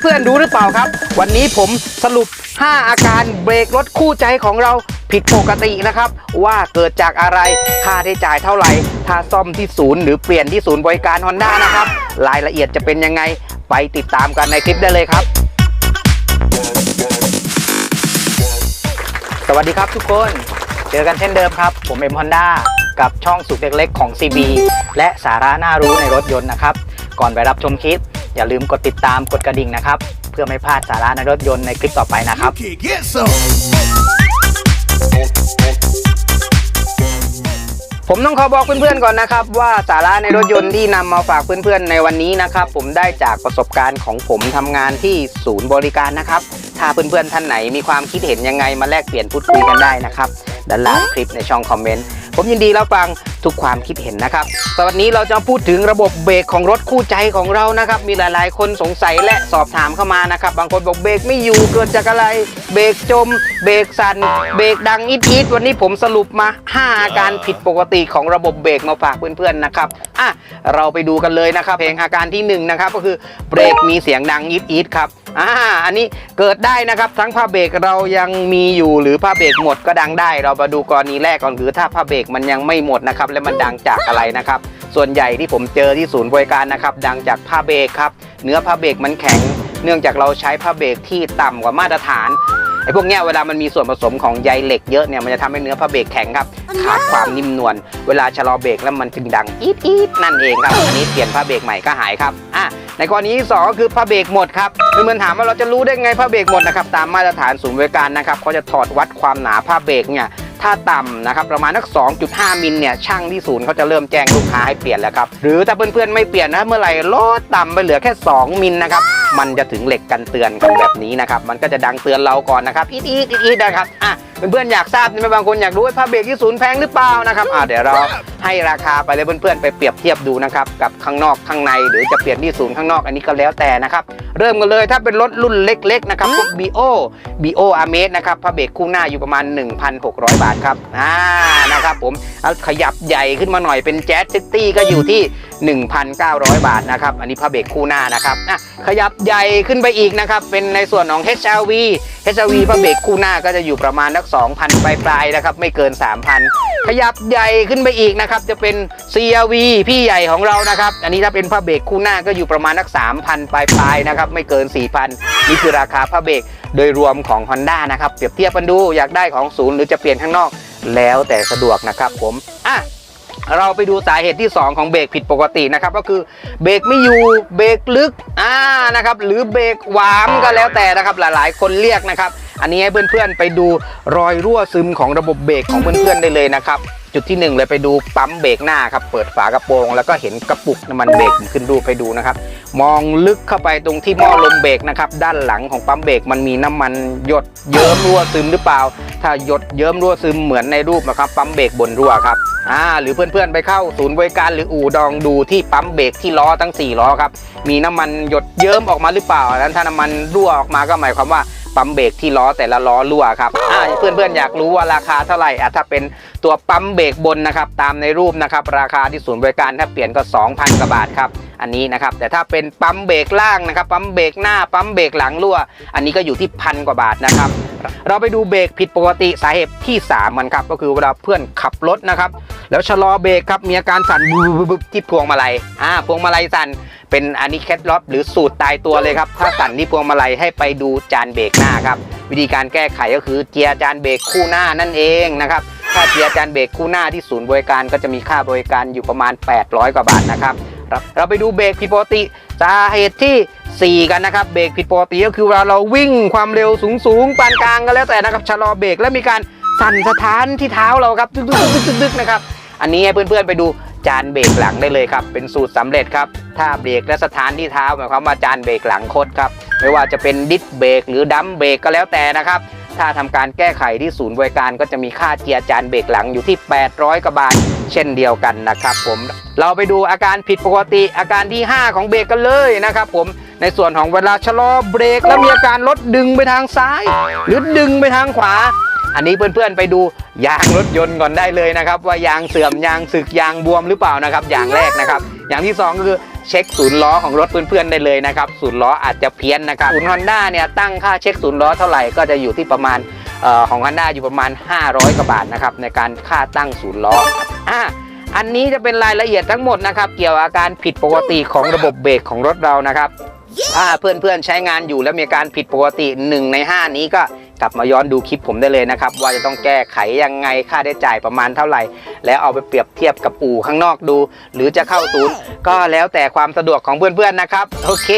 เพื่อนๆดูหรือเปล่าครับ วันนี้ผมสรุป 5 อาการเบรกรถคู่ใจของเราผิดปกตินะครับ ว่าเกิดจากอะไรค่าใช้จ่ายเท่าไหร่ ถ้าซ่อมที่ศูนย์หรือเปลี่ยนที่ศูนย์บริการ Honda นะครับ รายละเอียดจะเป็นยังไงไปติดตามกันในคลิปได้เลยครับ สวัสดีครับทุกคนเจอกันเช่นเดิมครับ ผมเอ็มฮอนด้ากับช่องสุขเล็กๆของ CB และสาระน่ารู้ในรถยนต์นะครับ ก่อนไปรับชมคลิป อย่าลืมกดติดตามกดกระดิ่งนะครับ เพื่อไม่พลาดสาระในรถยนต์ในคลิปต่อไปนะครับ You can get some. ผมต้องขอบอกเพื่อนๆก่อนนะครับ ว่าสาระในรถยนต์ที่นำมาฝากเพื่อนๆในวันนี้นะครับ ผมได้จากประสบการณ์ของผมทำงานที่ศูนย์บริการนะครับ ถ้าเพื่อนๆท่านไหนมีความคิดเห็นยังไงมาแลกเปลี่ยนพูดคุยกันได้นะครับด้านล่างคลิปในช่องคอมเมนต์ ผมยินดีรับฟังทุกความคิดเห็นนะครับสวัสดีเราจะพูดถึงระบบเบรกของรถคู่ใจของเรานะครับ มีหลายๆ คนสงสัยและสอบถามเข้ามานะครับ บางคนบอกเบรกไม่อยู่เกิดจากอะไร เบรกจม เบรกสั่น เบรกดังอิดๆวันนี้ผมสรุปมา 5 อาการผิดปกติของระบบเบรกมาฝากเพื่อนๆนะครับอะเราไปดูกันเลยนะครับเพลงอาการที่หนึ่งนะครับก็คือเบรกมีเสียงดังอิดๆครับอ่าอันนี้เกิดได้นะครับทั้งผ้าเบรกเรายังมีอยู่หรือผ้าเบรกหมดก็ดังได้ เรามาดูกรณีแรกก่อนคือถ้าผ้าเบรกมันยังไม่หมดนะครับและมันดังจากอะไรนะครับ ส่วนใหญ่ที่ผมเจอที่ศูนย์บริการนะครับดังจากผ้าเบรกครับเนื้อผ้าเบรกมันแข็ง เนื่องจากเราใช้ผ้าเบรกที่ต่ำกว่ามาตรฐาน อ้พวกเนี้ยเวลามันมีส่วนผสมของใยเหล็กเยอะเนี่ยมันจะทำให้เนื้อผ้าเบรกแข็งครับขาดความนิ่มนวลเวลาชะลอเบรกแล้วมันจึงดังอีดอีดนั่นเองครับอันนี้เปลี่ยนผ้าเบรกใหม่ก็หายครับอะในกรณีที่สองก็คือผ้าเบรกหมดครับเพื่อนๆถามว่าเราจะรู้ได้ไงผ้าเบรกหมดนะครับตามมาตรฐานศูนย์บริการนะครับเขาจะถอดวัดความหนาผ้าเบรกเนี่ยถ้าต่ำนะครับประมาณนัก 2.5 มิลเนี่ยช่างที่ศูนย์เขาจะเริ่มแจ้งลูกค้าให้เปลี่ยนแล้วครับ หรือถ้าเพื่อนๆไม่เปลี่ยนนะเมื่อไหร่ลดต่ำไปเหลือแค่ 2 มิลนะครับ มันจะถึงเหล็กกันเตือนกันแบบนี้นะครับ มันก็จะดังเตือนเราก่อนนะครับอีดอีดอีดอีดนะครับอะเพื่อนๆอยากทราบใช่ไหมบางคนอยากรู้ว่าผ้าเบรกที่ศูนย์แพงหรือเปล่านะครับอะเดี๋ยวเราให้ราคาไปเลยเพื่อนๆไปเปรียบเทียบดูนะครับกับข้างนอกข้างในหรือจะเปลี่ยนที่ศูนย์ข้างนอกอันนี้ก็แล้วแต่นะครับเริ่มกันเลยถ้าเป็นรถรุ่นเล็กๆนะครับพวก BO BO a m a z นะครับผ้าเบรกคู่หน้าอยู่ประมาณ 1,600 บาทครับอ่านะครับผมเอาขยับใหญ่ขึ้นมาหน่อยเป็นแจ๊สซิตี้ก็อยู่ที่ 1,900 บาทนะครับ อันนี้ผ้าเบรกคู่หน้านะครับอะขยับใหญ่ขึ้นไปอีกนะครับ เป็นในส่วนของ HRV HRV ผ้าเบรกคู่หน้าก็จะอยู่ประมาณนัก2,000 ปลายๆนะครับ ไม่เกิน 3,000 ขยับใหญ่ขึ้นไปอีกนะครับ จะเป็น CRV พี่ใหญ่ของเรานะครับ อันนี้ถ้าเป็นผ้าเบรกคู่หน้าก็อยู่ประมาณนัก3,000 ปลายๆนะครับ ไม่เกิน 4,000 นี่คือราคาผ้าเบรกโดยรวมของ Honda นะครับ เปรียบเทียบกันดู อยากได้ของศูนย์หรือจะเปลี่ยนข้างนอก แล้วแต่สะดวกนะครับผม อะ เราไปดูสาเหตุที่ 2 ของเบรกผิดปกตินะครับ ก็คือเบรกไม่อยู่เบรกลึกอ่านะครับ หรือเบรกหวามก็แล้วแต่นะครับ หลายๆ คนเรียกนะครับ อันนี้ให้เพื่อนๆไปดูรอยรั่วซึมของระบบเบรกของเพื่อนๆได้เลยนะครับ จุดที่หนึ่งเลยไปดูปั๊มเบรกหน้าครับ เปิดฝากระโปรง แล้วก็เห็นกระปุกน้ำมันเบรกขึ้นรูปให้ดูนะครับ มองลึกเข้าไปตรงที่หม้อลมเบรกนะครับ ด้านหลังของปั๊มเบรกมันมีน้ำมันหยดเยิ้มรั่วซึมหรือเปล่า ถ้าหยดเยิ้มรั่วซึมเหมือนในรูปนะครับปั๊มเบรกบนรั่วครับอ่าหรือเพื่อนๆไปเข้าศูนย์บริการหรืออู่ดองดูที่ปั๊มเบรกที่ล้อทั้ง 4 ล้อครับมีน้ำมันหยดเยิ้มออกมาหรือเปล่านั้นถ้าน้ำมันรั่วออกมาก็หมายความว่าปั๊มเบรกที่ล้อแต่ละล้อรั่วครับอ่าเพื่อนๆอยากรู้ว่าราคาเท่าไหร่อะถ้าเป็นตัวปั๊มเบรกบนนะครับตามในรูปนะครับราคาที่ศูนย์บริการถ้าเปลี่ยนก็ 2,000กว่าบาทครับอันนี้นะครับแต่ถ้าเป็นปั๊มเบรกล่างนะครับปั๊มเบรกหน้าปั๊มเบรกหลังรั่ว อันนี้ก็อยู่ที่พันกว่าบาทนะครับ เราไปดูเบรกผิดปกติสาเหตุที่3มันครับก็คือเวลาเพื่อนขับรถนะครับแล้วชะลอเบรกครับมีอาการสั่นบึบที่พวงมาลัยอ่าพวงมาลัยสั่นเป็นอันนี้เคล็ดลับหรือสูตรตายตัวเลยครับถ้าสั่นที่พวงมาลัยให้ไปดูจานเบรกหน้าครับวิธีการแก้ไขก็คือเจียจานเบรกคู่หน้านั่นเองนะครับถ้าเจียจานเบรกคู่หน้าที่ศูนย์บริการก็จะมีค่าบริการอยู่ประมาณ 800 กว่าบาทนะครับ เราเราไปดูเบรกผิดปกติสาเหตุที่ 4 กันนะครับเบรกผิดปกติก็คือเวลาเราวิ่งความเร็วสูงสูงๆปานกลางก็แล้วแต่นะครับชะลอเบรกแล้วมีการสั่นสะท้านที่เท้าเราครับดึกๆๆๆๆนะครับอันนี้ให้เพื่อนๆไปดูจานเบรกหลังได้เลยครับ เป็นสูตรสำเร็จครับ ถ้าเบรกและสถานที่เท้าหมายความว่าจานเบรกหลังคดครับ ไม่ว่าจะเป็นดิสเบรกหรือดัมเบรกก็แล้วแต่นะครับ ถ้าทำการแก้ไขที่ศูนย์บริการก็จะมีค่าเจียจานเบรกหลังอยู่ที่ 800กว่าบาท เช่นเดียวกันนะครับผม เราไปดูอาการผิดปกติอาการที่ 5 ของเบรกกันเลยนะครับผมในส่วนของเวลาชะลอเบรกแล้วมีอาการรถดึงไปทางซ้าย หรือดึงไปทางขวา อันนี้เพื่อนๆไปดูยางรถยนต์ก่อนได้เลยนะครับว่ายางเสื่อมยางสึกยางบวมหรือเปล่านะครับอย่างแรกนะครับ อย่างที่สองก็คือเช็คศูนย์ล้อของรถเพื่อนๆได้เลยนะครับศูนย์ล้ออาจจะเพี้ยนนะครับศูนย์ฮอนด้าเนี่ยตั้งค่าเช็คศูนย์ล้อเท่าไหร่ก็จะอยู่ที่ประมาณออของฮอนด้าอยู่ประมาณ 500กว่าบาทนะครับในการค่าตั้งศูนย์ล้ออะ อันนี้จะเป็นรายละเอียดทั้งหมดนะครับเกี่ยวกับอาการผิดปกติของระบบเบรกของรถเรานะครับถ้าเพื่อนๆใช้งานอยู่แล้วมีอาการผิดปกติ 1 ใน 5 นี้ก็ กลับมาย้อนดูคลิปผมได้เลยนะครับ ว่าจะต้องแก้ไขยังไงค่าได้จ่ายประมาณเท่าไหร่ แล้วเอาไปเปรียบเทียบกับอู่ข้างนอกดู หรือจะเข้าศูนย์ก็แล้วแต่ความสะดวกของเพื่อนๆนะครับ โอเค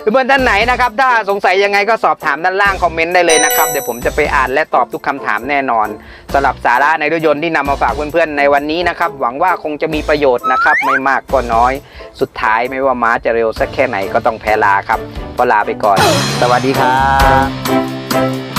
เพื่อนๆท่านไหนนะครับ ถ้าสงสัยยังไงก็สอบถามด้านล่างคอมเมนต์ได้เลยนะครับเดี๋ยวผมจะไปอ่านและตอบทุกคำถามแน่นอนสำหรับสาระในรถยนต์ที่นำมาฝากเพื่อนๆในวันนี้นะครับหวังว่าคงจะมีประโยชน์นะครับไม่มากก็น้อย สุดท้ายไม่ว่าม้าจะเร็วสักแค่ไหนก็ต้องแพ้ลาครับก็ลาไปก่อน สวัสดีครับ